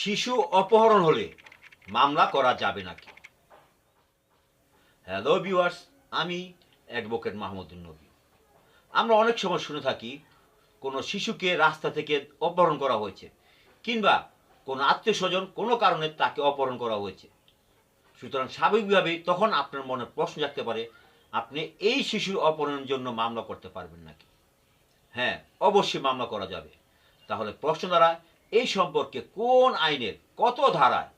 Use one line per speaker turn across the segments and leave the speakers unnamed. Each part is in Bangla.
শিশু অপহরণ হলে মামলা করা যাবে নাকি? হ্যালো ভিউয়ার্স আমি অ্যাডভোকেট মাহমুদুল নবী। আমরা অনেক সময় শুনে থাকি, কোনো শিশুকে রাস্তা থেকে অপহরণ করা হয়েছে, কিংবা কোনো আত্মীয় স্বজন কোনো কারণে তাকে অপহরণ করা হয়েছে। সুতরাং স্বাভাবিকভাবেই তখন আপনার মনে প্রশ্ন জাগতে পারে, আপনি এই শিশুর অপহরণের জন্য মামলা করতে পারবেন নাকি? হ্যাঁ অবশ্যই মামলা করা যাবে। তাহলে প্রশ্ন দ্বারা এই সম্পর্কে কোন আইনের কত ধারায়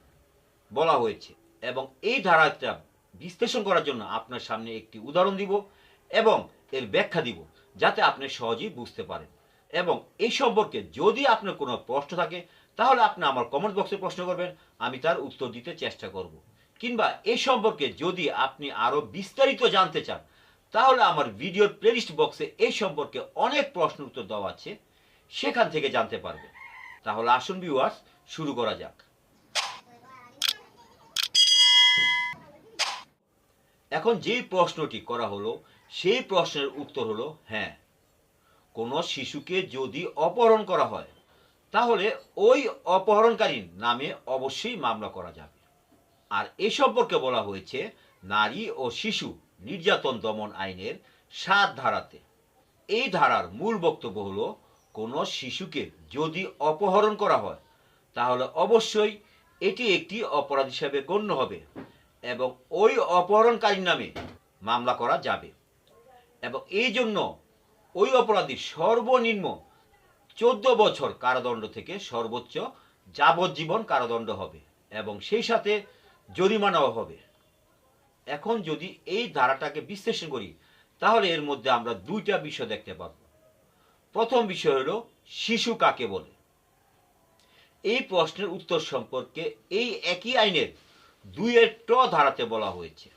বলা হয়েছে এবং এই ধারাটা বিশ্লেষণ করার জন্য আপনার সামনে একটি উদাহরণ দিব এবং এর ব্যাখ্যা দিব, যাতে আপনি সহজেই বুঝতে পারেন। এবং এই সম্পর্কে যদি আপনার কোনো প্রশ্ন থাকে, তাহলে আপনি আমার কমেন্ট বক্সে প্রশ্ন করবেন, আমি তার উত্তর দিতে চেষ্টা করব। কিংবা এই সম্পর্কে যদি আপনি আরও বিস্তারিত জানতে চান, তাহলে আমার ভিডিওর প্লেলিস্ট বক্সে এই সম্পর্কে অনেক প্রশ্ন উত্তর দেওয়া আছে, সেখান থেকে জানতে পারবেন। তাহলে আসুন ভিউয়ার্স শুরু করা যাক। এখন যেই প্রশ্নটি করা হলো, সেই প্রশ্নের উত্তর হলো হ্যাঁ। কোনো শিশুকে যদি অপহরণ করা হয়, তাহলে ওই অপহরণকারীর নামে অবশ্যই মামলা করা যাবে। আর এ সম্পর্কে বলা হয়েছে, নারী ও শিশু নির্যাতন দমন আইনের সাত ধারাতে। এই ধারার মূল বক্তব্য হলো কোনো শিশুকে যদি অপহরণ করা হয়, তাহলে অবশ্যই এটি একটি অপরাধ হিসাবে গণ্য হবে এবং ওই অপহরণকারীর নামে মামলা করা যাবে। এবং এই জন্য ওই অপরাধী সর্বনিম্ন চোদ্দ বছর কারাদণ্ড থেকে সর্বোচ্চ যাবজ্জীবন কারাদণ্ড হবে এবং সেই সাথে জরিমানাও হবে। এখন যদি এই ধারাটাকে বিশ্লেষণ করি, তাহলে এর মধ্যে আমরা দুইটা বিষয় দেখতে পাব। প্রথম বিষয় হলো শিশু কাকে বলে? এই প্রশ্নের উত্তর সম্পর্কে এই একই আইনের দুইয়ের ট ধারাতে বলা হয়েছে।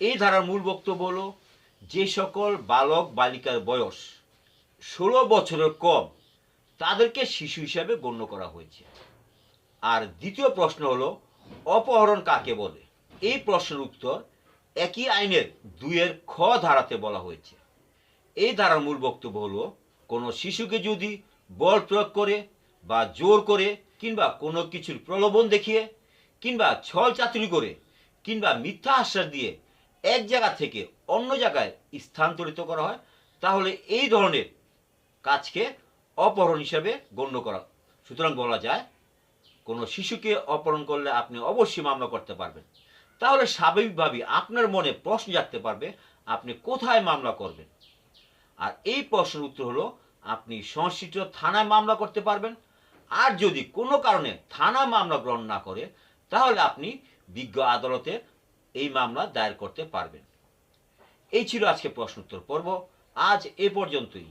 এই ধারার মূল বক্তব্য হলো, যে সকল বালক বালিকার বয়স ষোলো বছরের কম, তাদেরকে শিশু হিসাবে গণ্য করা হয়েছে। আর দ্বিতীয় প্রশ্ন হলো, অপহরণ কাকে বলে? এই প্রশ্নের উত্তর একই আইনের দুইয়ের খ ধারাতে বলা হয়েছে। এই ধারার মূল বক্তব্য হলো, কোনো শিশুকে যদি বল প্রয়োগ করে বা জোর করে কিংবা কোনো কিছুর প্রলোভন দেখিয়ে কিংবা ছল চাতুরি করে কিংবা মিথ্যা আশ্বাস দিয়ে এক জায়গা থেকে অন্য জায়গায় স্থানান্তরিত করা হয়, তাহলে এই ধরনের কাজকে অপহরণ হিসাবে গণ্য করা। সুতরাং বলা যায়, কোনো শিশুকে অপহরণ করলে আপনি অবশ্যই মামলা করতে পারবেন। তাহলে স্বাভাবিকভাবেই আপনার মনে প্রশ্ন জাগতে পারবে, আপনি কোথায় মামলা করবেন? আর এই প্রশ্নের উত্তর হলো, আপনি সংশ্লিষ্ট থানায় মামলা করতে পারবেন। আর যদি কোনো কারণে থানা মামলা গ্রহণ না করে, তাহলে আপনি বিজ্ঞ আদালতে এই মামলা দায়ের করতে পারবেন। এই ছিল আজকে প্রশ্ন উত্তর পর্ব। আজ এ পর্যন্তই।